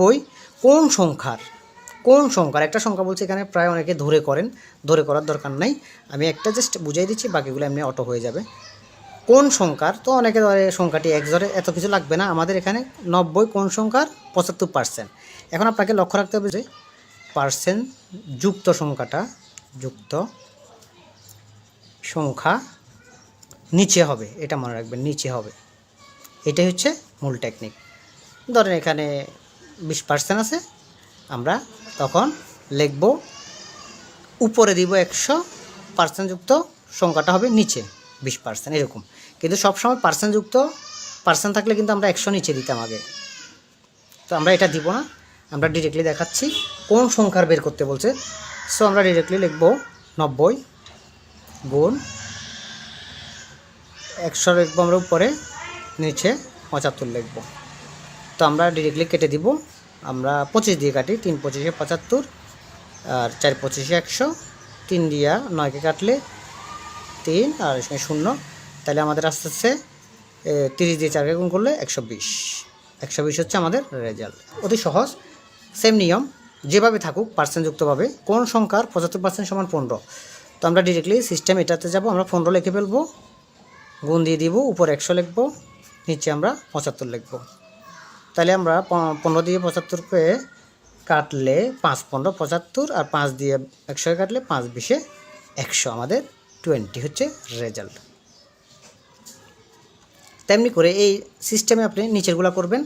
বই কোন সংখ্যার? কোন সংখ্যার? একটা সংখ্যা বলছে এখানে প্রায় অনেকে ধরে করেন, ধরে করার দরকার নাই। আমি একটা জাস্ট বুঝাই দিচ্ছি, বাকিগুলো এমনি অটো হয়ে যাবে। কোন সংখ্যার? তো অনেকে ধরে সংখ্যাটি এক ধরে এত কিছু লাগবে না। আমাদের এখানে নব্বই কোন সংখ্যার? পঁচাত্তর পার্সেন্ট এখন আপনাকে লক্ষ্য রাখতে হবে যে পার্সেন্ট যুক্ত সংখ্যাটা, যুক্ত সংখ্যা নিচে হবে। এটা মনে রাখবেন, নিচে হবে। এটাই হচ্ছে মূল টেকনিক ধরেন এখানে বিশ পার্সেন্ট আছে। আমরা তখন লিখব, উপরে দিব একশো পার্সেন্টযুক্ত সংখ্যাটা হবে নিচে, বিশ পার্সেন্ট এরকম। কিন্তু সবসময় পার্সেন্টযুক্ত পার্সেন্ট থাকলে কিন্তু আমরা একশো নিচে দিতাম আগে। তো আমরা এটা দিব না, আমরা ডিরেক্টলি দেখাচ্ছি কোন সংখ্যার বের করতে বলছে। সো আমরা ডিরেক্টলি লিখব নব্বই গুণ একশো লিখব আমরা উপরে, নিচে পঁচাত্তর লিখব। তো আমরা ডিরেক্টলি কেটে দিব আমরা পঁচিশ দিয়ে কাটি, তিন পঁচিশে পঁচাত্তর আর চার পঁচিশে একশো। তিন দিয়া নয়কে কাটলে তিন আর এখানে শূন্য। তাহলে আমাদের আস্তে আস্তে তিরিশ দিয়ে চারকে গুণ করলে একশো বিশ। একশো বিশ হচ্ছে আমাদের রেজাল্ট। অতি সহজ, সেম নিয়ম, যেভাবে থাকুক পার্সেন্টযুক্তভাবে কোন সংখ্যার পঁচাত্তর পার্সেন্ট সমান পনেরো। তো আমরা ডিরেক্টলি সিস্টেম এটাতে যাব, আমরা পনেরো লিখে ফেলব, গুণ দিয়ে দিব, উপর একশো লিখব, নিচে আমরা পঁচাত্তর লিখব। তাহলে আমরা পনেরো দিয়ে পঁচাত্তরকে কাটলে পাঁচ পনেরো, পঁচাত্তর আর পাঁচ দিয়ে একশো কাটলে পাঁচ বিশে একশো। আমাদের টোয়েন্টি হচ্ছে রেজাল্ট। তেমনি করে এই সিস্টেমে আপনি নিচেরগুলা করবেন,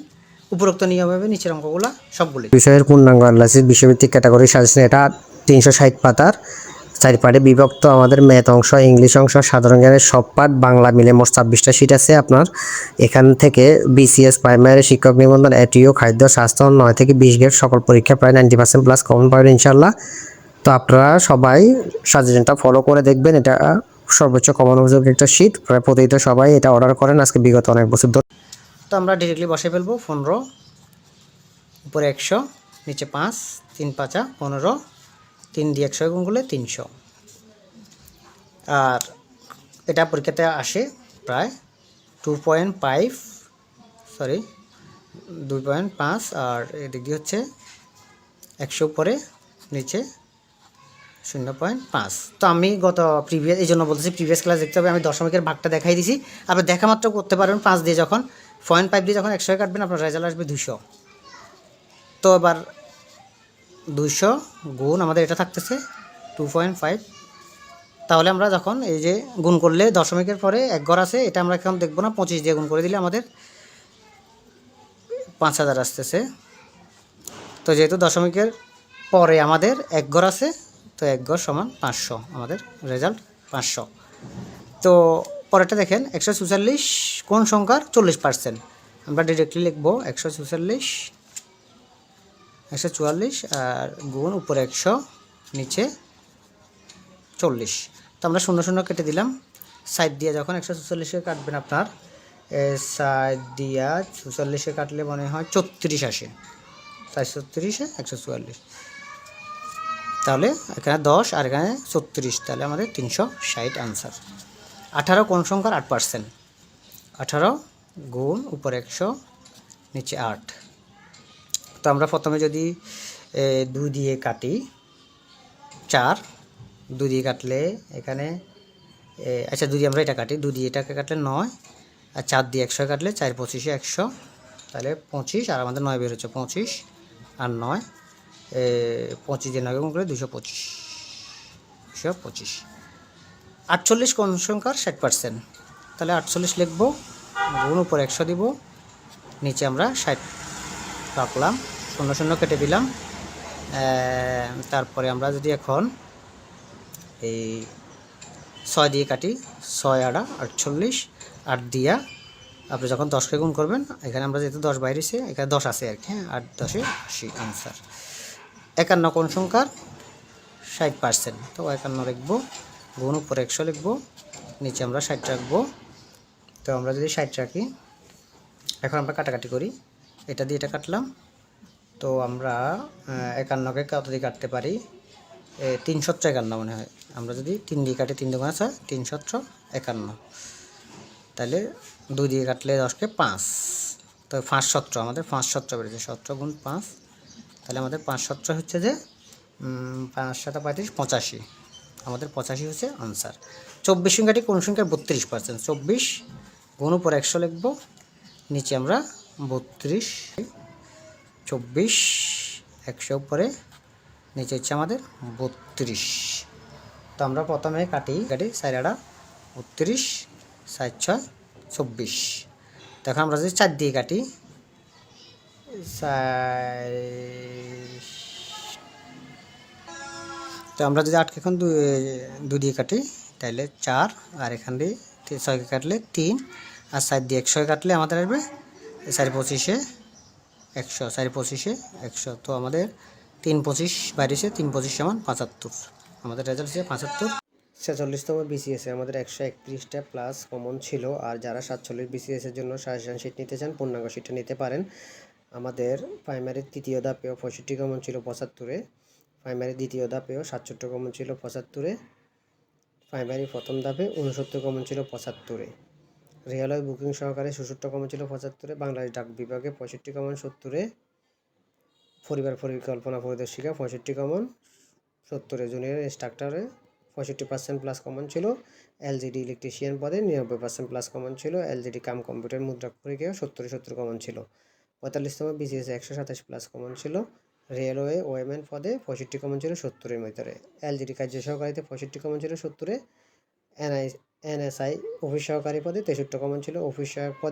উপরোক্ত নিয়মভাবে নিচের অঙ্কগুলা সবগুলি বিষয়ের পূর্ণাঙ্গ অ্যানালাইসিস বিশ্বভিত্তিক ক্যাটাগরি সাজেশন এটা তিনশো ষাট পাতার চারি পার্টে বিভক্ত আমাদের ম্যাথ অংশ, ইংলিশ অংশ, সাধারণ জ্ঞানের সব পার্ট বাংলা মিলে মোট ছাব্বিশটা সিট আছে আপনার। এখান থেকে বিসিএস প্রাইমারি শিক্ষক নিবন্ধন এটিও খাদ্য, স্বাস্থ্য, নয় থেকে বিশ গ্রেড সকল পরীক্ষা প্রায় নাইনটি পার্সেন্ট প্লাস কমন পাবেন ইনশাল্লাহ তো আপনারা সবাই সাজেশনটা ফলো করে দেখবেন, এটা সর্বোচ্চ কমন উপযোগী একটা শীট প্রায় প্রতিদিন সবাই এটা অর্ডার করেন, আজকে বিগত অনেক বছর ধরে। তো আমরা ডিরেক্টলি বসে ফেলব, পনেরো, উপরে একশো, নিচে পাঁচ, তিন পাঁচা, পনেরো তিন দিয়ে একশো গুণ করলে তিনশো। আর এটা পরীক্ষাতে আসে প্রায় টু পয়েন্ট ফাইভ সরি দুই পয়েন্ট পাঁচ, আর এদিক দিয়ে হচ্ছে একশো পরে নিচে শূন্য পয়েন্ট পাঁচ। তো আমি গত প্রিভিয়াস এই জন্য বলতেছি প্রিভিয়াস ক্লাস দেখতে হবে, আমি দশমিকের ভাগটা দেখাই দিছি। আপনি দেখা মাত্র করতে পারবেন পাঁচ দিয়ে যখন পয়েন্ট ফাইভ দিয়ে যখন একশো কাটবেন, আপনার রেজাল্ট আসবে দুশো তো এবার দুশো গুণ আমাদের এটা থাকতেছে টু পয়েন্ট ফাইভ তাহলে আমরা যখন এই যে গুণ করলে দশমিকের পরে এক ঘর আছে, এটা আমরা এখন দেখব না, পঁচিশ দিয়ে গুণ করে দিলে আমাদের পাঁচ হাজার আসতেছে। তো যেহেতু দশমিকের পরে আমাদের এক ঘর আছে, তো এক ঘর সমান পাঁচশো, আমাদের রেজাল্ট পাঁচশো। তো পরেরটা দেখেন, একশো চুয়াল্লিশ কোন সংখ্যার? চল্লিশ পার্সেন্ট আমরা ডিরেক্টলি লিখব একশো চুয়াল্লিশ একশো চুয়াল্লিশ আর গুণ উপরে একশো, নিচে চল্লিশ। তো আমরা শূন্য শূন্য কেটে দিলাম। সাইড দিয়ে যখন একশো চুয়াল্লিশে কাটবেন আপনার সাইড দিয়া চুয়াল্লিশে কাটলে মনে হয় চৌত্রিশ আসে। চার ছত্রিশে একশো চুয়াল্লিশ। তাহলে এখানে দশ আর এখানে ছত্রিশ, তাহলে আমাদের তিনশো ষাট আনসার আঠারো কোন সংখ্যার আট পার্সেন্ট আঠারো গুণ উপরে একশো, নিচে আট। তো আমরা প্রথমে যদি দুই দিয়ে কাটি, চার, দুই দিয়ে কাটলে এখানে আচ্ছা দুই দিয়ে আমরা এটা কাটি, দুই দিয়ে এটাকে কাটলে নয়, আর চার দিয়ে একশো কাটলে চার, পঁচিশে একশো, তাহলে পঁচিশ, আর আমাদের নয় বের হচ্ছে পঁচিশ, আর নয় পঁচিশ দিয়ে নয় করে দুশো পঁচিশ দুশো পঁচিশ। আটচল্লিশ কোন সংখ্যার? ষাট পার্সেন্ট তাহলে আটচল্লিশ লিখব, গুণ উপর একশো দিব, নিচে আমরা ষাট রাখলাম, শূন্য শূন্য কেটে দিলাম। তারপরে আমরা যদি এখন এই ছয় দিয়ে কাটি, ছয় আড়া আটচল্লিশ, আট দিয়া আপনি যখন দশকে গুণ করবেন, এখানে আমরা যেহেতু দশ বাইরেছে এখানে দশ আছে আর কি হ্যাঁ আট দশে আশি আনসার। একান্ন কোন সংখ্যার ষাট পার্সেন্ট তো একান্ন লিখব, গুণ উপরে একশো লিখব, নিচে আমরা ষাট রাখব। তো আমরা যদি ষাট রাখি, এখন আমরা কাটাকাটি করি। এটা দিয়ে এটা কাটলাম। তো আমরা একান্নকে কত দিয়ে কাটতে পারি? তিন সত্র একান্ন মনে হয়। আমরা যদি তিন দিয়ে কাটি, তিন দুগুণ আছে তিন সত্র একান্ন। তাহলে দুই দিয়ে কাটলে দশকে পাঁচ। তো পাঁচ সত্র, আমাদের পাঁচ সত্র বেড়েছে। সত্র গুণ পাঁচ, তাহলে আমাদের পাঁচ সতেরো হচ্ছে যে পাঁচ সাত পঁয়ত্রিশ, পঁচাশি। আমাদের পঁচাশি হচ্ছে আনসার। চব্বিশ সংখ্যাটি কোন সংখ্যার? বত্রিশ পার্সেন্ট চব্বিশ গুণ উপর একশো লিখব। নিচে আমরা বত্রিশ, চব্বিশ, একশো উপরে, নিচে হচ্ছে আমাদের বত্রিশ। তো আমরা প্রথমে কাটি কাটি সাইডাটা বত্রিশ সাত ছয়, চব্বিশ। দেখো আমরা যদি চার দিয়ে কাটি তো আমরা যদি আটকে এখন দু দিয়ে কাটি তাহলে চার, আর এখান দিয়ে ছয়কে কাটলে তিন, আর সাত দিয়ে একশো কাটলে আমাদের আসবে চারি পঁচিশে, একশো, চারি পঁচিশে, একশো। তো আমাদের তিন পঁচিশ বাইরেছে তিন পঁচিশ সমান পঁচাত্তর। আমাদের রেজাল্ট হচ্ছে পঁচাত্তর। ছেচল্লিশতম বিসিএসে আমাদের একশো একত্রিশটা প্লাস কমন ছিল। আর যারা সাতচল্লিশ বিসিএসের জন্য সাজেশন শিট নিতে চান, পূর্ণাঙ্গ শিটটা নিতে পারেন। আমাদের প্রাইমারির তৃতীয় ধাপেও পঁয়ষট্টি কমন ছিল পঁচাত্তরে। প্রাইমারি দ্বিতীয় ধাপেও সাতষট্টি কমন ছিল পঁচাত্তরে। প্রাইমারি প্রথম ধাপে উনসত্তর কমন ছিল পঁচাত্তরে। রেলওয়ে বুকিং সহকারে সুসট্ট কমন ছিল পঁচাত্তরে, বাংলাদেশ ডাক বিভাগে পঁয়ষট্টি কমন সত্তরে, পরিবার পরিকল্পনা পরিদর্শিকা পঁয়ষট্টি কমন সত্তরে, জুনিয়র ইনস্ট্রাক্টরে পঁয়ষট্টি পার্সেন্ট প্লাস কমন ছিল এলজিডি ইলেকট্রিশিয়ান পদে নিরানব্বই পার্সেন্ট প্লাস কমন ছিল এলজিডি কাম কম্পিউটার মুদ্রা পরীক্ষায় সত্তরে সত্তর কমন ছিল, পঁয়তাল্লিশতম বিসিএস একশো সাতাশ প্লাস কমন ছিল, রেলওয়ে ওয়েমেন পদে পঁয়ষট্টি কমন ছিল সত্তরের ভিতরে এলজিডি কার্য সহকারীতে পঁয়ষট্টি কমন ছিল সত্তরে এনআই এনএসআই অফিস সহকারী পদে তেষট্টি কমন ছিল অফিস সহায়ক পদে